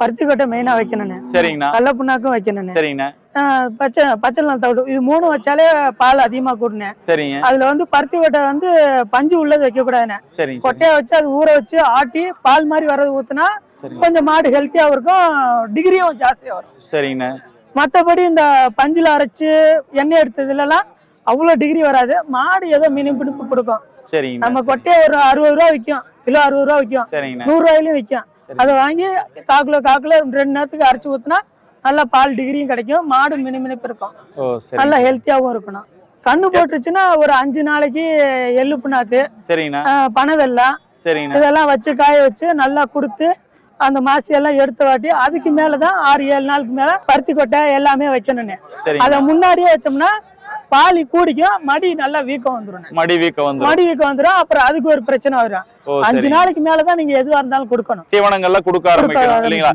பருத்தி கொட்டை மெயினா வைக்கணுண்ணே சரிங்கண்ணா. கடல புண்ணாக்கும் வைக்கணுண்ணே சரிங்கண்ணா பச்சை பச்சை நாள் தவிடு. இது மூணு வச்சாலே பால் அதிகமா கூடனே சரிங்க. அதுல வந்து பருத்தி கொட்டை வந்து பஞ்சு உள்ளது வைக்க கூடாதுண்ணே சரிங்க. கொட்டையை வச்சு அது ஊற வச்சு ஆட்டி பால் மாதிரி வரது ஊத்துனா கொஞ்சம் மாடு ஹெல்த்தியாகவும் இருக்கும் டிகிரியும் ஜாஸ்தியாக வரும். சரிங்கண்ணா. மற்றபடி இந்த பஞ்சில் அரைச்சு எண்ணெய் எடுத்ததுலலாம் அவ்வளோ டிகிரி வராது. மாடு ஏதோ மினிம் பிடிப்பு கொடுக்கும். சரிங்கண்ணா நம்ம கொட்டையை ஒரு அறுபது ரூபா விற்கும் கிலோ அறுபது ரூபா விற்கும் சரிங்கண்ணா. நூறுரூவாயிலையும் விற்கும். அதை வாங்கி காக்கிலோ காக்கிலோ ரெண்டு நேரத்துக்கு அரைச்சி ஊற்றினா நல்லா பால் டிகிரியும் கிடைக்கும். மாடு மினுமினுப்பு இருக்கும். நல்லா ஹெல்த்தியாகவும் இருக்கணும். கண்ணு போட்டுச்சுன்னா ஒரு அஞ்சு நாளைக்கு எள்ளு புண்ணாக்கு சரிங்கண்ணா. ஆஹ் பனை வெல்லம் சரிங்கண்ணா. இதெல்லாம் வச்சு காய வச்சு நல்லா கொடுத்து அந்த மாசி எல்லாம் எடுத்து வாட்டி அதுக்கு மேல தான் ஆறு ஏழு நாளுக்கு மேல பருத்தி கொட்டை எல்லாமே வைக்கணும்னு. அதை முன்னாடியே வச்சோம்னா பாலி கூடிக்கும் மடி நல்லா வீக்கம் வந்துடும் மடி வீக்கம் வந்துரும். மடி வீக்கம் வந்துடும் அப்புறம் அதுக்கு ஒரு பிரச்சனை வரும். அஞ்சு நாளைக்கு மேலதான் நீங்க எதுவா இருந்தாலும் கொடுக்கணும். தீவனங்கள்லாம் கொடுக்க கொடுக்க ஆரம்பிக்கணும். இல்லைங்களா?